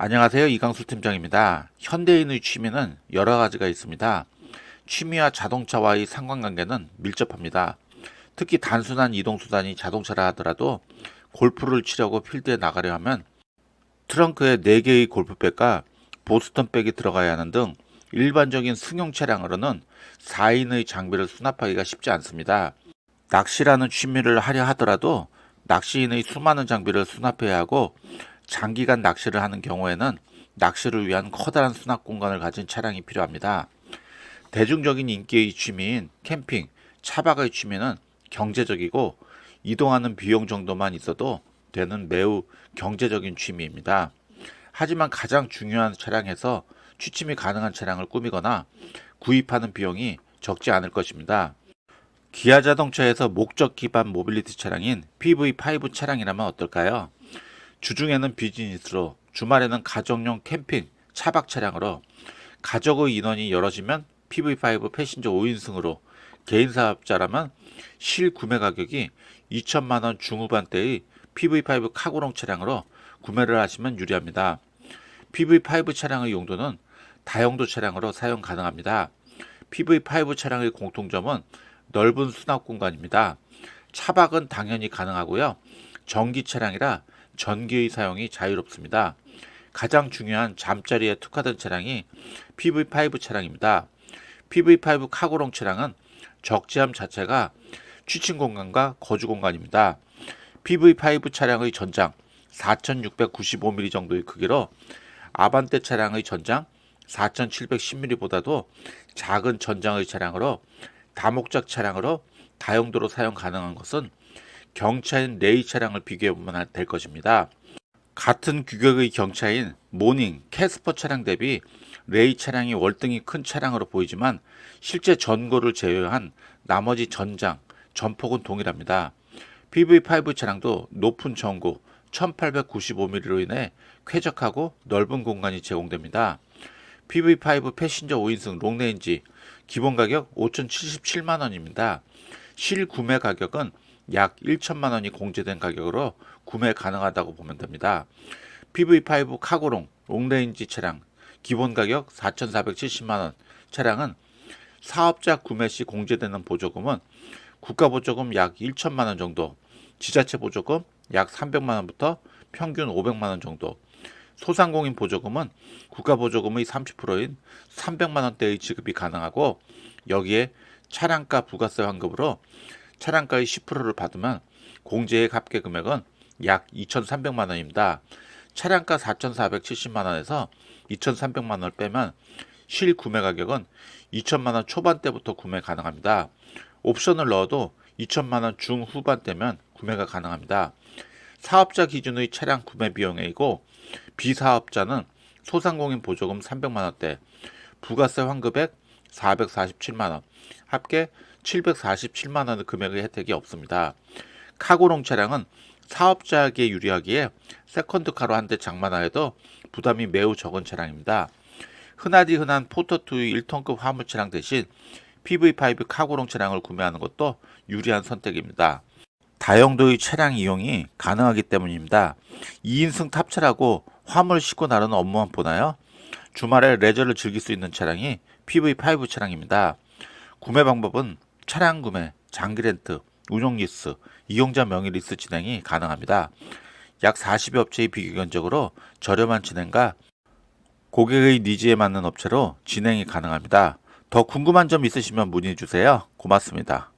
안녕하세요. 이강수 팀장입니다. 현대인의 취미는 여러 가지가 있습니다. 취미와 자동차와의 상관관계는 밀접합니다. 특히 단순한 이동수단이 자동차라 하더라도 골프를 치려고 필드에 나가려 하면 트렁크에 4개의 골프백과 보스턴백이 들어가야 하는 등 일반적인 승용 차량으로는 4인의 장비를 수납하기가 쉽지 않습니다. 낚시라는 취미를 하려 하더라도 낚시인의 수많은 장비를 수납해야 하고 장기간 낚시를 하는 경우에는 낚시를 위한 커다란 수납 공간을 가진 차량이 필요합니다. 대중적인 인기의 취미인 캠핑, 차박의 취미는 경제적이고 이동하는 비용 정도만 있어도 되는 매우 경제적인 취미입니다. 하지만 가장 중요한 차량에서 취침이 가능한 차량을 꾸미거나 구입하는 비용이 적지 않을 것입니다. 기아 자동차에서 목적 기반 모빌리티 차량인 PV5 차량이라면 어떨까요? 주중에는 비즈니스로, 주말에는 가정용 캠핑, 차박 차량으로, 가족의 인원이 여럿이면 PV5 패신저 5인승으로, 개인 사업자라면 실 구매 가격이 2천만 원 중후반대의 PV5 카고롱 차량으로 구매를 하시면 유리합니다. PV5 차량의 용도는 다용도 차량으로 사용 가능합니다. PV5 차량의 공통점은 넓은 수납 공간입니다. 차박은 당연히 가능하고요. 전기 차량이라 전기의 사용이 자유롭습니다. 가장 중요한 잠자리에 특화된 차량이 PV5 차량입니다. PV5 카고롱 차량은 적재함 자체가 취침 공간과 거주 공간입니다. PV5 차량의 전장 4695mm 정도의 크기로 아반떼 차량의 전장 4710mm보다도 작은 전장의 차량으로 다목적 차량으로 다용도로 사용 가능한 것은 경차인 레이 차량을 비교해 보면 될 것입니다. 같은 규격의 경차인 모닝, 캐스퍼 차량 대비 레이 차량이 월등히 큰 차량으로 보이지만 실제 전고를 제외한 나머지 전장, 전폭은 동일합니다. PV5 차량도 높은 전고 1895mm로 인해 쾌적하고 넓은 공간이 제공됩니다. PV5 패신저 5인승 롱레인지 기본 가격 5,077만 원입니다. 실 구매 가격은 약 1천만 원이 공제된 가격으로 구매 가능하다고 보면 됩니다. PV5 카고롱 롱레인지 차량 기본 가격 4,470만 원 차량은 사업자 구매 시 공제되는 보조금은 국가 보조금 약 1천만 원 정도, 지자체 보조금 약 300만 원부터 평균 500만 원 정도, 소상공인 보조금은 국가 보조금의 30%인 300만 원대의 지급이 가능하고 여기에 차량가 부가세 환급으로 차량가의 10%를 받으면 공제액 합계 금액은 약 2,300만 원입니다. 차량가 4,470만 원에서 2,300만 원을 빼면 실 구매 가격은 2천만 원 초반대부터 구매 가능합니다. 옵션을 넣어도 2천만 원 중후반대면 구매가 가능합니다. 사업자 기준의 차량 구매 비용이고 비사업자는 소상공인 보조금 300만 원대, 부가세 환급액 447만 원, 합계 747만 원의 금액의 혜택이 없습니다. 카고롱 차량은 사업자에게 유리하기에 세컨드카로 한 대 장만하여도 부담이 매우 적은 차량입니다. 흔하디 흔한 포터2 1톤급 화물 차량 대신 PV5 카고롱 차량을 구매하는 것도 유리한 선택입니다. 다용도의 차량 이용이 가능하기 때문입니다. 2인승 탑차라고 화물 싣고 나르는 업무만 보나요? 주말에 레저를 즐길 수 있는 차량이 PV5 차량입니다. 구매 방법은 차량 구매, 장기 렌트, 운용 리스, 이용자 명의 리스 진행이 가능합니다. 약 40여 업체의 비교견적으로 저렴한 진행과 고객의 니즈에 맞는 업체로 진행이 가능합니다. 더 궁금한 점 있으시면 문의 주세요. 고맙습니다.